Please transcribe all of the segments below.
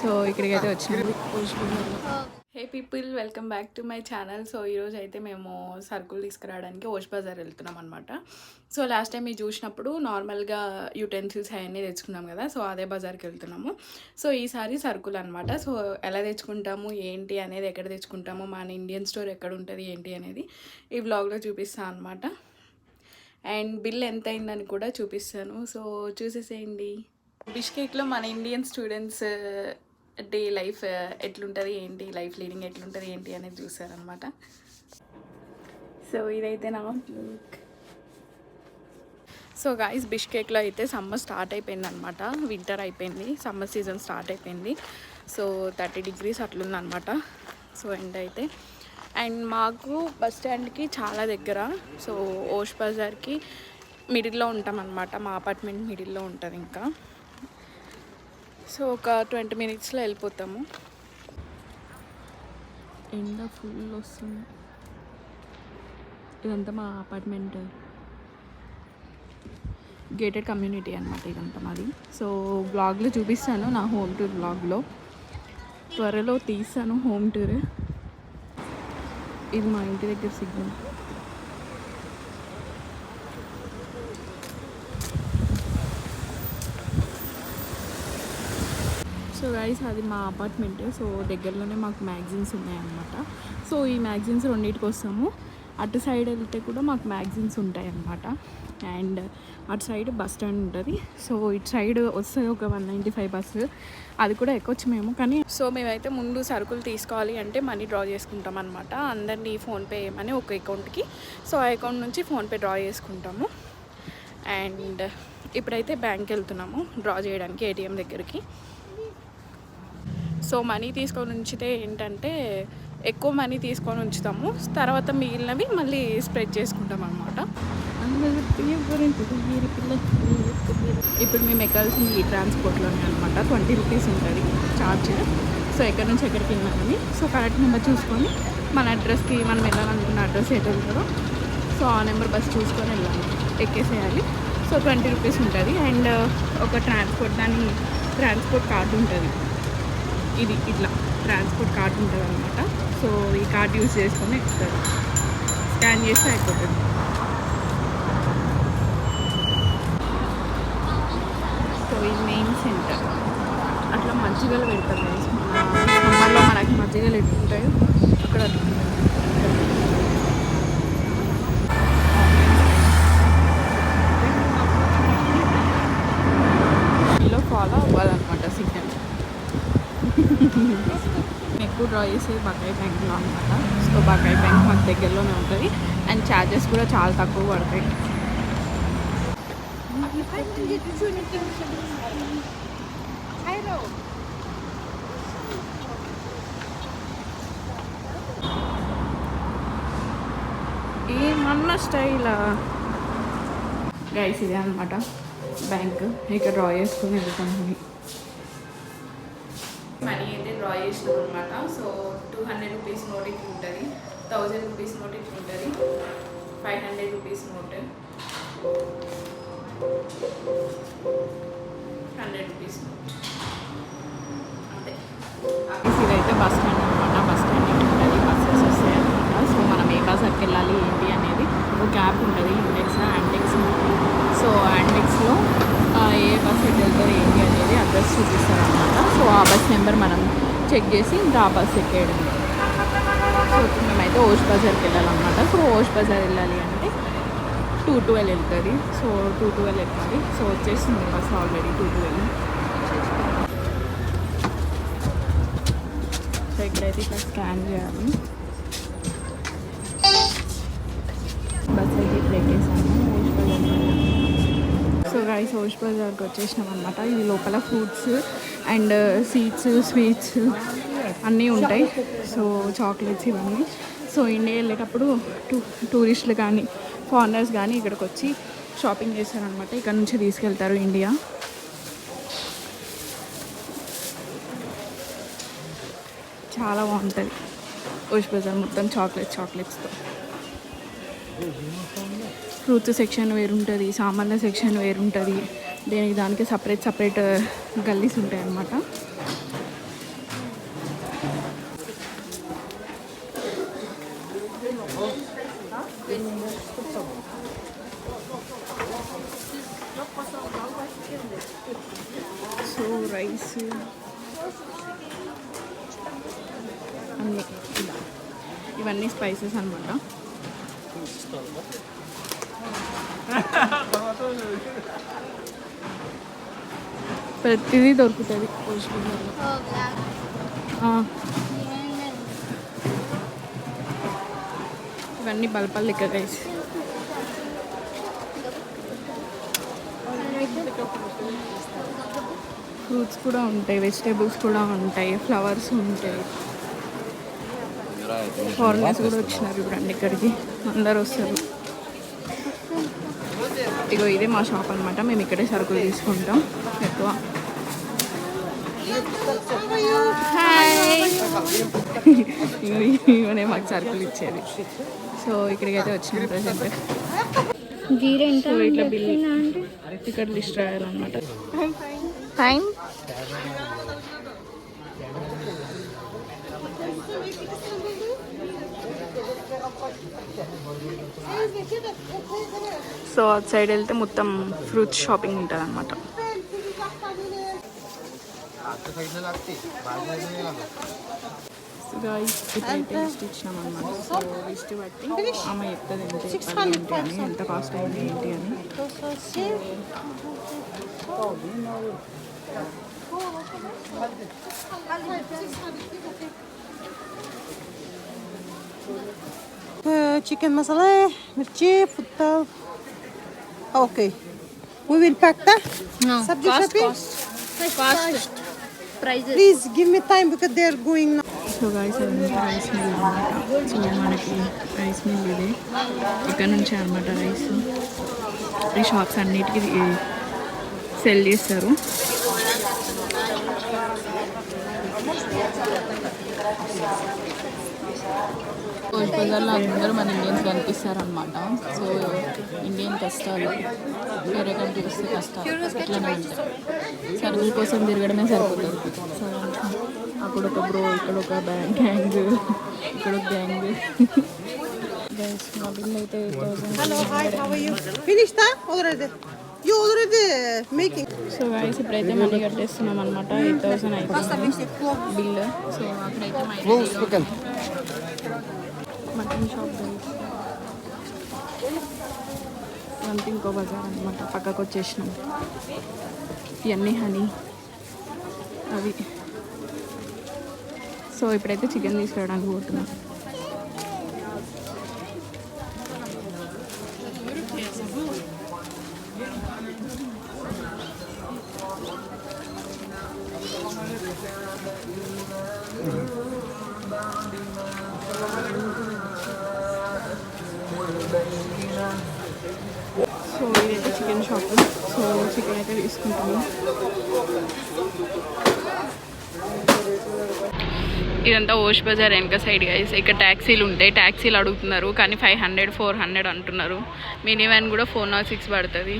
So ఇక్కడికైతే వచ్చింది hey people welcome back to my channel so ఈరోజు అయితే మేము సరుకులు తీసుకురావడానికి ఓష్ బజార్ వెళ్తున్నాం అనమాట సో లాస్ట్ టైం మీరు చూసినప్పుడు నార్మల్గా యూటెన్సిల్స్ అవన్నీ తెచ్చుకున్నాం కదా. సో అదే బజార్కి వెళ్తున్నాము. సో ఈసారి సరుకులు అనమాట సో ఎలా తెచ్చుకుంటాము ఏంటి అనేది ఎక్కడ తెచ్చుకుంటాము మన ఇండియన్ స్టోర్ ఎక్కడ ఉంటుంది ఏంటి అనేది ఈ వ్లాగ్లో చూపిస్తాను అనమాట అండ్ బిల్ ఎంత అయిందని కూడా చూపిస్తాను. సో చూసేసేయండి. బిష్కేక్లో మన ఇండియన్ స్టూడెంట్స్ డే లైఫ్ ఎట్లుంటుంది ఏంటి? లైఫ్ లీడింగ్ ఎట్లుంటుంది ఏంటి అనేది చూసారనమాట సో ఇదైతే నా లుక్. సో గాయస్ బిష్కేక్లో అయితే సమ్మర్ స్టార్ట్ అయిపోయింది అనమాట వింటర్ అయిపోయింది. సమ్మర్ సీజన్ స్టార్ట్ అయిపోయింది. సో థర్టీ డిగ్రీస్ అట్లుందనమాట సో ఎండ్ అయితే. అండ్ మాకు బస్ స్టాండ్కి చాలా దగ్గర. సో ఓష్ బజార్కి మిడిల్లో ఉంటామన్నమాట. మా అపార్ట్మెంట్ మిడిల్లో ఉంటుంది ఇంకా. సో ఒక ట్వంటీ మినిట్స్లో వెళ్ళిపోతాము. ఎండ ఫుల్ వస్తుంది. ఇదంతా మా అపార్ట్మెంట్ గేటెడ్ కమ్యూనిటీ అనమాట ఇదంతా మాది. సో బ్లాగ్లో చూపిస్తాను నా హోమ్ టూర్ బ్లాగ్లో త్వరలో తీస్తాను హోమ్ టూర్. ఇది మా ఇంటి దగ్గర సిగ్నల్. సో గైస్ అది మా అపార్ట్మెంట్ సో దగ్గరలోనే మాకు మ్యాగజైన్స్ ఉన్నాయన్నమాట. సో ఈ మ్యాగజైన్స్ రెండింటికి వస్తాము. అటు సైడ్ వెళ్తే కూడా మాకు మ్యాగజైన్స్ ఉంటాయి అన్నమాట అండ్ అటు సైడ్ బస్ స్టాండ్ ఉంటుంది. సో ఇటు సైడ్ వస్తుంది ఒక వన్ నైంటీ ఫైవ్ బస్సు అది కూడా ఎక్కొచ్చు మేము. కానీ సో మేమైతే ముందు సరుకులు తీసుకోవాలి అంటే మనీ డ్రా చేసుకుంటాం అనమాట అందరినీ ఫోన్పే చేయమని ఒక అకౌంట్కి సో ఆ అకౌంట్ నుంచి ఫోన్పే డ్రా చేసుకుంటాము. అండ్ ఇప్పుడైతే బ్యాంక్ వెళ్తున్నాము. డ్రా చేయడానికి ఏటీఎం దగ్గరికి. సో మనీ తీసుకొని ఉంచితే ఏంటంటే ఎక్కువ మనీ తీసుకొని ఉంచుతాము. తర్వాత మిగిలినవి మళ్ళీ స్ప్రెడ్ చేసుకుంటాం అనమాట ఇప్పుడు మేము ఎక్కాల్సింది ఈ ట్రాన్స్పోర్ట్లోనే అనమాట ట్వంటీ రూపీస్ ఉంటుంది ఛార్జ్. సో ఎక్కడి నుంచి ఎక్కడికి వెళ్ళాలని. సో కరెక్ట్ నెంబర్ చూసుకొని మన అడ్రస్కి మనం వెళ్ళాలనుకున్న అడ్రస్ ఎటు వెళ్తారో సో ఆ నెంబర్ బస్ చూసుకొని వెళ్ళాలి. ఎక్కేసేయాలి. సో ట్వంటీ రూపీస్ ఉంటుంది. అండ్ ఒక ట్రాన్స్పోర్ట్ దాని ట్రాన్స్పోర్ట్ కార్డు ఉంటుంది. ఇది ఇట్లా ట్రాన్స్పోర్ట్ కార్డు ఉంటుంది అనమాట సో ఈ కార్డ్ యూస్ చేసుకొని ఎక్కుతారు స్కాన్ చేస్తే అయిపోతుంది. సో ఇది మెయిన్ సెంటర్. అట్లా మజ్జిగలు పెడతారు సమ్మర్లో మనకి మజ్జిగలు ఎట్లుంటాయో అక్కడ అట్లా ఇలా ఫాలో అవ్వాలన్నమాట సిగ్నల్ ఎక్కువ డ్రా చేసేది బకాయి బ్యాంక్లో అనమాట సో బకాయి బ్యాంక్ మాకు దగ్గరలోనే ఉంటుంది. అండ్ ఛార్జెస్ కూడా చాలా తక్కువ పడతాయి. ఏమన్నా స్టైలా. గైస్ ఇదే అనమాట బ్యాంక్ ఇక్కడ డ్రా చేసుకుని వెళ్తాను మనీ అయితే డ్రా చేసినాం అనమాట so two hundred rupees note ఇట్లా ఉంటుంది. థౌజండ్ రూపీస్ నోట్ ఇట్లా ఉంటుంది. Five hundred rupees note. Hundred rupees note. అంతే. ఇదైతే బస్ స్టాండ్ అనమాట బస్ స్టాండ్ ఉంటుంది బస్సెస్ వస్తాయి అనమాట సో మనం ఏ బస్కి వెళ్ళాలి ఏంటి అనేది ఒక క్యాబ్ ఉంటుంది. ఇండెక్స్ అండ్ సో యాండెక్స్లో ఏ బస్ ఎటు వెళ్తుంది ఏంటి అనేది అడ్రస్ చూపిస్తారు అనమాట సో ఆ బస్ నెంబర్ మనం చెక్ చేసి ఇంకా ఆ బస్ ఎక్కేయడం సో మేమైతే ఓష్ బజార్కి వెళ్ళాలన్నమాట. సో ఓష్ బజార్ వెళ్ళాలి అంటే టూ ట్వెల్వ్ వెళ్తుంది. సో టూ ట్వెల్వ్ ఎక్కాలి. సో వచ్చేసింది bus already two twelve so ఇక్కడైతే ఇట్లా స్కాన్ చేయాలి బస్ అయితే ఇప్పుడు ఎక్కేసాము Osh Bazaar so rice Osh బజార్కి వచ్చేసినాం అనమాట ఇది లోపల ఫ్రూట్స్ అండ్ సీడ్స్ స్వీట్స్ అన్నీ ఉంటాయి. సో చాక్లెట్స్ ఇవన్నీ. సో ఇండియా వెళ్ళేటప్పుడు టూ టూరిస్టులు కానీ ఫారినర్స్ కానీ ఇక్కడికి వచ్చి షాపింగ్ చేస్తారనమాట ఇక్కడ నుంచి తీసుకెళ్తారు ఇండియా. చాలా బాగుంటుంది. ఓష్ బజార్ మొత్తం చాక్లెట్ చాక్లెట్స్తో ఫ్రూట్స్ సెక్షన్ వేరుంటుంది సామాన్ల సెక్షన్ వేరుంటుంది. దేనికి దానికి సపరేట్ సపరేట్ గల్లీస్ ఉంటాయి అన్నమాట. So rice. అన్నీ ఇవన్నీ స్పైసెస్ అనమాట ప్రతిదీ దొరుకుతుంది. ఇవన్నీ బల్పల్ లెక్క రైస్ ఫ్రూట్స్ కూడా ఉంటాయి వెజిటేబుల్స్ కూడా ఉంటాయి ఫ్లవర్స్ ఉంటాయి. ఫారినర్స్ కూడా వచ్చినారు ఇప్పుడు ఇక్కడికి. అందరు వస్తారు. ఇగో ఇదే మా షాప్ అనమాట మేము ఇక్కడే సరుకులు తీసుకుంటాం. ఎక్కువ. ఇవనే మాకు సరుకులు ఇచ్చేది. సో ఇక్కడికి అయితే వచ్చినాం ప్రజెంట్. సో ఇట్లా బిల్ ఇక్కడ లిస్ట్ రాయాలన్నమాట. ఫైన్ సో అటు సైడ్ వెళ్తే మొత్తం ఫ్రూట్స్ షాపింగ్ ఉంటుంది అనమాట ఇచ్చినాం అనమాట సో లిస్ట్ బట్టి ఆమె చెప్తుంది ఎంత చెప్పాలి ఏంటి అని ఎంత కాస్ట్ అయింది ఏంటి అని. Uh, chicken masala, mirchi, putta. Okay. We will pack that. No. Subject cost, shopping? cost. Cost. Prices. Please give me time because they are going now. So guys అదంతా రైస్ మిల్ అనమాట so మనకి rice mill ఇది ఇక్కడ నుంచి అనమాట rice ఈ shops అన్నిటికీ cell చేస్తారు బజార్లో అందరూ మన ఇండియన్స్ కనిపిస్తారు అనమాట సో ఇండియన్ కష్టాలు వేరే కంట్రీ వస్తే కష్టాలు ఇట్లానే ఉంటాయి. సరుకుల కోసం తిరగడమే సరిపోతుంది. సో అక్కడ ఒక బ్రో ఇక్కడ ఒక బ్యాంక్ గ్యాంగ్ ఇక్కడ ఒక గ్యాంగ్. గైస్ మా బిల్ అయితే Hello, hi, how are you? Finished that already? You already making. So guys ఇప్పుడైతే మనీ కట్టేస్తున్నాం అనమాట ఎయిట్ థౌసండ్ అయిపోయింది బిల్. సో అక్కడైతే మటన్ షాప్ గైస్ ఇంకో బజార్ అనమాట పక్కకు వచ్చేసినాం ఇవన్నీ హనీ అవి. సో ఇప్పుడైతే చికెన్ తీసుకురావడానికి పోతున్నాం. చికెన్ షాప్ సో చికెన్ అయితే తీసుకుంటాము ఇదంతా ఓష్ బజార్ వెనక సైడ్ గైస్ ఇక్కడ ట్యాక్సీలు ఉంటాయి. ట్యాక్సీలు అడుగుతున్నారు కానీ ఫైవ్ హండ్రెడ్ ఫోర్ హండ్రెడ్ అంటున్నారు. మినీ వ్యాన్ కూడా ఫోర్ నాట్ సిక్స్ పడుతుంది.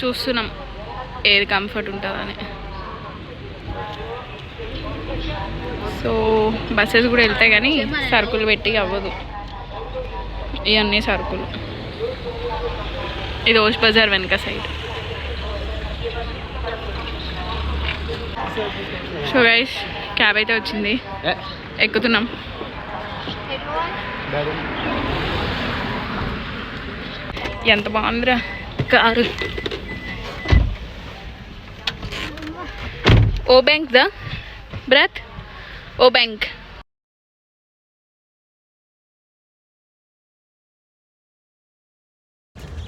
చూస్తున్నాం ఏది కంఫర్ట్ ఉంటుందని. సో బస్సెస్ కూడా వెళ్తాయి కానీ సరుకులు పెట్టి అవ్వదు. ఇవన్నీ సరుకులు ఇది ఓష్ బజార్ వెనక సైడ్. సో గైస్ క్యాబ్ అయితే వచ్చింది. ఎక్కుతున్నాం. ఎంత బాగుందిరా. కారు. ఓ బ్యాంక్ దా? బ్రత్? ఓ బ్యాంక్.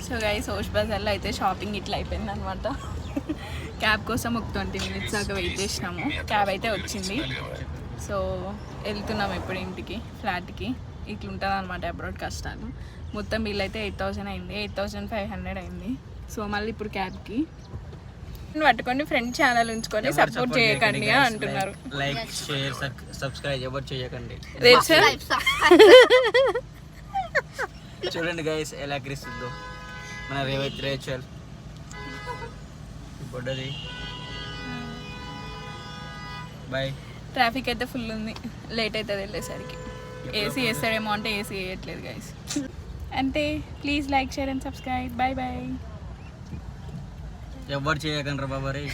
సో గైస్ ఓష్ బజార్లో అయితే షాపింగ్ ఇట్లా అయిపోయింది అనమాట క్యాబ్ కోసం ఒక ట్వంటీ మినిట్స్ దాకా వెయిట్ చేసినాము. క్యాబ్ అయితే వచ్చింది. సో వెళ్తున్నాం ఇప్పుడు ఇంటికి ఫ్లాట్కి. ఇట్లా ఉంటుంది అనమాట అబ్రాడ్ కష్టాలు. మొత్తం బిల్ అయితే ఎయిట్ థౌసండ్ అయింది. ఎయిట్ థౌసండ్ ఫైవ్ హండ్రెడ్ అయింది. సో మళ్ళీ ఇప్పుడు క్యాబ్కి పట్టుకొని ఫ్రెండ్ ఛానల్ ఉంచుకొని సపోర్ట్ చేయకండి అని అంటున్నారు. లైక్ షేర్ సబ్స్క్రైబ్ ఎవరు చేయకండి. రేపు సార్ చూడండి గైస్ ఎలా క్రిస్తుందో మన రేవత్ రేచల్. బొడ్డది బాయ్ ట్రాఫిక్ అయితే ఫుల్ ఉంది. లేట్ అవుతుంది వెళ్ళేసరికి. ఏసీ వేస్తాడేమో అంటే ఏసీ వేయట్లేదు గైస్ అంతే please like share and subscribe bye bye ఎవరు చేయకండి రా బాబా రే